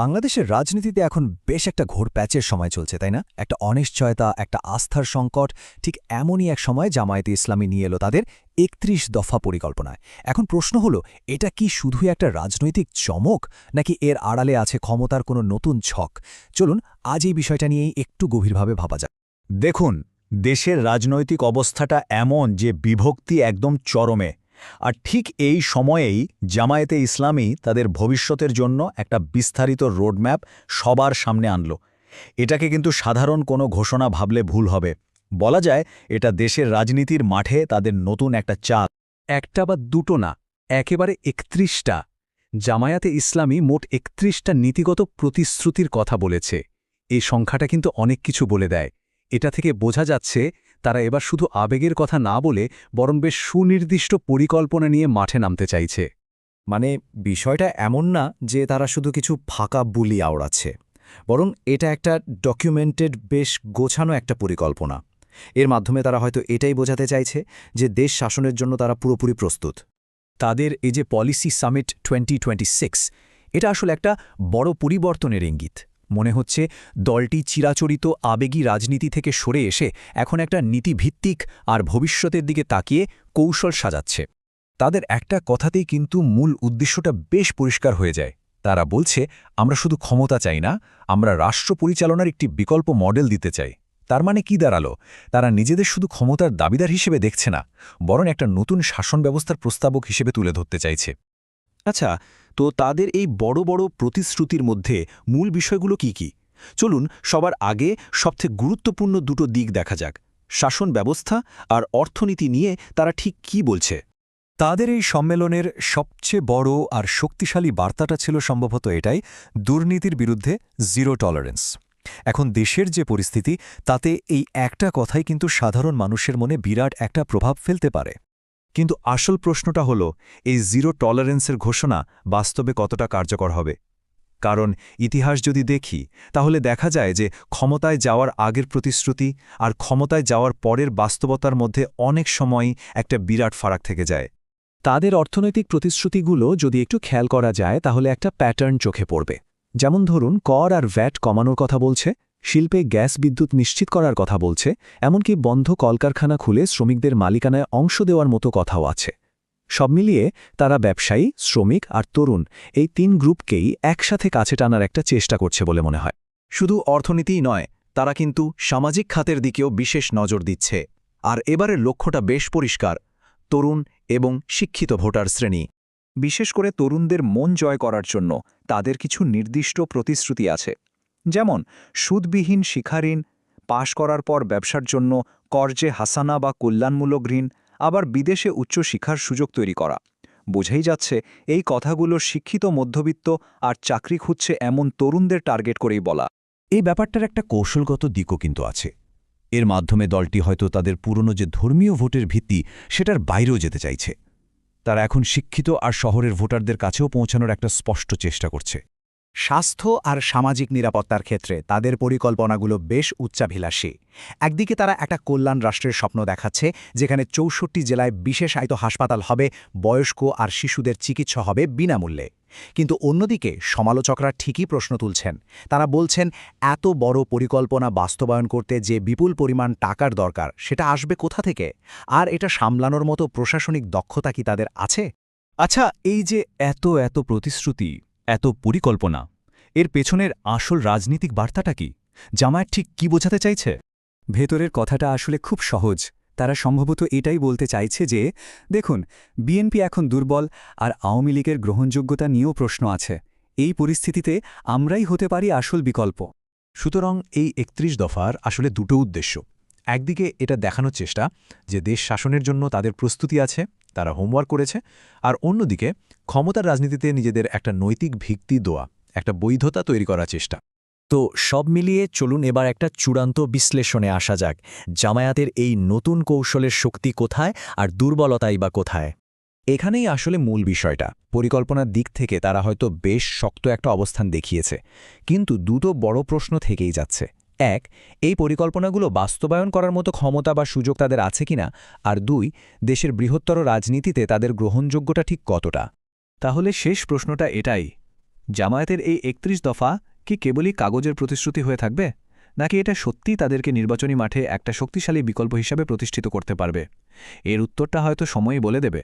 বাংলাদেশের রাজনীতিতে এখন বেশ একটা ঘোর প্যাচের সময় চলছে, তাই না? একটা অনিশ্চয়তা, একটা আস্থার সংকট, ঠিক এমনই এক সময় জামায়াতে ইসলামী নিয়ে এলো তাদের একত্রিশ দফা পরিকল্পনায়। এখন প্রশ্ন হলো, এটা কি শুধুই একটা রাজনৈতিক চমক, নাকি এর আড়ালে আছে ক্ষমতার কোনো নতুন ছক? চলুন, আজ এই বিষয়টা নিয়েই একটু গভীরভাবে ভাবা যাক। দেখুন, দেশের রাজনৈতিক অবস্থাটা এমন যে বিভক্তি একদম চরমে। আর ঠিক এই সময়েই জামায়াতে ইসলামী তাদের ভবিষ্যতের জন্য একটা বিস্তারিত রোডম্যাপ সবার সামনে আনল। এটাকে কিন্তু সাধারণ কোনো ঘোষণা ভাবলে ভুল হবে। বলা যায় এটা দেশের রাজনীতির মাঠে তাদের নতুন একটা চাল। একটা বা দুটো না, একেবারে একত্রিশটা। জামায়াতে ইসলামী মোট একত্রিশটা নীতিগত প্রতিশ্রুতির কথা বলেছে। এই সংখ্যাটা কিন্তু অনেক কিছু বলে দেয়। এটা থেকে বোঝা যাচ্ছে তারা এবার শুধু আবেগের কথা না বলে বরং বেশ সুনির্দিষ্ট পরিকল্পনা নিয়ে মাঠে নামতে চাইছে। মানে বিষয়টা এমন না যে তারা শুধু কিছু ফাঁকা বুলি আওড়াচ্ছে। বরং এটা একটা ডকুমেন্টেড বেশ গোছানো একটা পরিকল্পনা। এর মাধ্যমে তারা হয়তো এটাই বোঝাতে চাইছে যে দেশ শাসনের জন্য তারা পুরোপুরি প্রস্তুত। তাদের এই যে পলিসি সামিট টোয়েন্টি এটা আসলে একটা বড় পরিবর্তনের ইঙ্গিত। মনে হচ্ছে দলটি চিরাচরিত আবেগী রাজনীতি থেকে সরে এসে এখন একটা নীতিভিত্তিক আর ভবিষ্যতের দিকে তাকিয়ে কৌশল সাজাচ্ছে। তাদের একটা কথাতেই কিন্তু মূল উদ্দেশ্যটা বেশ পরিষ্কার হয়ে যায়। তারা বলছে, আমরা শুধু ক্ষমতা চাই না, আমরা রাষ্ট্র পরিচালনার একটি বিকল্প মডেল দিতে চাই। তার মানে কি দাঁড়াল? তারা নিজেদের শুধু ক্ষমতার দাবিদার হিসেবে দেখছে না, বরং একটা নতুন শাসন ব্যবস্থার প্রস্তাবক হিসেবে তুলে ধরতে চাইছে। আচ্ছা তো তাদের এই বড় বড় প্রতিশ্রুতির মধ্যে মূল বিষয়গুলো কি কি? চলুন, সবার আগে সবথেকে গুরুত্বপূর্ণ দুটো দিক দেখা যাক। শাসন ব্যবস্থা আর অর্থনীতি নিয়ে তারা ঠিক কি বলছে? তাদের এই সম্মেলনের সবচেয়ে বড় আর শক্তিশালী বার্তাটা ছিল সম্ভবত এটাই, দুর্নীতির বিরুদ্ধে জিরো টলারেন্স। এখন দেশের যে পরিস্থিতি, তাতে এই একটা কথাই কিন্তু সাধারণ মানুষের মনে বিরাট একটা প্রভাব ফেলতে পারে। কিন্তু আসল প্রশ্নটা হল, এই জিরো টলারেন্সের ঘোষণা বাস্তবে কতটা কার্যকর হবে? কারণ ইতিহাস যদি দেখি, তাহলে দেখা যায় যে ক্ষমতায় যাওয়ার আগের প্রতিশ্রুতি আর ক্ষমতায় যাওয়ার পরের বাস্তবতার মধ্যে অনেক সময়ই একটা বিরাট ফারাক থেকে যায়। তাদের অর্থনৈতিক প্রতিশ্রুতিগুলো যদি একটু খেয়াল করা যায়, তাহলে একটা প্যাটার্ন চোখে পড়বে। যেমন ধরুন, কর আর ভ্যাট কমানোর কথা বলছে। শিল্পে গ্যাস বিদ্যুৎ নিশ্চিত করার কথা বলছে, এমনকি বন্ধ কলকারখানা খুলে শ্রমিকদের মালিকানায় অংশ দেওয়ার মতো কথাও আছে। সব মিলিয়ে তারা ব্যবসায়ী, শ্রমিক আর তরুণ এই তিন গ্রুপকেই একসাথে কাছে টানার একটা চেষ্টা করছে বলে মনে হয়। শুধু অর্থনীতিই নয়, তারা কিন্তু সামাজিক খাতের দিকেও বিশেষ নজর দিচ্ছে। আর এবারের লক্ষ্যটা বেশ পরিষ্কার, তরুণ এবং শিক্ষিত ভোটার শ্রেণি। বিশেষ করে তরুণদের মন জয় করার জন্য তাদের কিছু নির্দিষ্ট প্রতিশ্রুতি আছে। যেমন, সুদবিহীন শিক্ষাঋণ পাশ করার পর ব্যবসার জন্য কর্জে হাসানা বা কল্যাণমূলক ঋণ, আবার বিদেশে উচ্চশিক্ষার সুযোগ তৈরি করা। বোঝাই যাচ্ছে, এই কথাগুলো শিক্ষিত মধ্যবিত্ত আর চাকরি খুঁজছে এমন তরুণদের টার্গেট করেই বলা। এই ব্যাপারটার একটা কৌশলগত দিকও কিন্তু আছে। এর মাধ্যমে দলটি হয়তো তাদের পুরনো যে ধর্মীয় ভোটের ভিত্তি, সেটার বাইরেও যেতে চাইছে। তারা এখন শিক্ষিত আর শহরের ভোটারদের কাছেও পৌঁছানোর একটা স্পষ্ট চেষ্টা করছে। স্বাস্থ্য আর সামাজিক নিরাপত্তার ক্ষেত্রে তাদের পরিকল্পনাগুলো বেশ উচ্চাভিলাষী। একদিকে তারা একটা কল্যাণ রাষ্ট্রের স্বপ্ন দেখাচ্ছে, যেখানে চৌষট্টি জেলায় বিশেষ আয়ত হাসপাতাল হবে, বয়স্ক আর শিশুদের চিকিৎসা হবে বিনামূল্যে। কিন্তু অন্যদিকে সমালোচকরা ঠিকই প্রশ্ন তুলছেন। তারা বলছেন, এত বড় পরিকল্পনা বাস্তবায়ন করতে যে বিপুল পরিমাণ টাকার দরকার, সেটা আসবে কোথা থেকে? আর এটা সামলানোর মতো প্রশাসনিক দক্ষতা কি তাদের আছে? আচ্ছা এই যে এত এত প্রতিশ্রুতি এত পরিকল্পনা। এর পেছনের আসল রাজনীতিক বার্তাটা কি? জামায়াত ঠিক কি বোঝাতে চাইছে? ভেতরের কথাটা আসলে খুব সহজ। তারা সম্ভবত এটাই বলতে চাইছে যে, দেখুন, বিএনপি এখন দুর্বল আর আওয়ামী লীগের গ্রহণযোগ্যতা নিয়েও প্রশ্ন আছে। এই পরিস্থিতিতে আমরাই হতে পারি আসল বিকল্প। সুতরাং এই একত্রিশ দফার আসলে দুটো উদ্দেশ্য। একদিকে এটা দেখানোর চেষ্টা যে দেশ শাসনের জন্য তাদের প্রস্তুতি আছে, তারা হোমওয়ার্ক করেছে, আর অন্যদিকে ক্ষমতার রাজনীতিতে নিজেদের একটা নৈতিক ভিত্তি দোয়া, একটা বৈধতা তৈরি করার চেষ্টা। তো সব মিলিয়ে চলুন এবার একটা চূড়ান্ত বিশ্লেষণে আসা যাক, জামায়াতের এই নতুন কৌশলের শক্তি কোথায় আর দুর্বলতাই বা কোথায়। এখানেই আসলে মূল বিষয়টা। পরিকল্পনার দিক থেকে তারা হয়তো বেশ শক্ত একটা অবস্থান দেখিয়েছে, কিন্তু দুটো বড় প্রশ্ন থেকেই যাচ্ছে। এক, এই পরিকল্পনাগুলো বাস্তবায়ন করার মতো ক্ষমতা বা সুযোগ তাদের আছে কিনা? আর দুই, দেশের বৃহত্তর রাজনীতিতে তাদের গ্রহণযোগ্যতা ঠিক কতটা? তাহলে শেষ প্রশ্নটা এটাই। জামায়াতের এই একত্রিশ দফা কি কেবলই কাগজের প্রতিশ্রুতি হয়ে থাকবে? নাকি এটা সত্যি তাদেরকে নির্বাচনী মাঠে একটা শক্তিশালী বিকল্প হিসাবে প্রতিষ্ঠিত করতে পারবে? এর উত্তরটা হয়তো সময়ই বলে দেবে।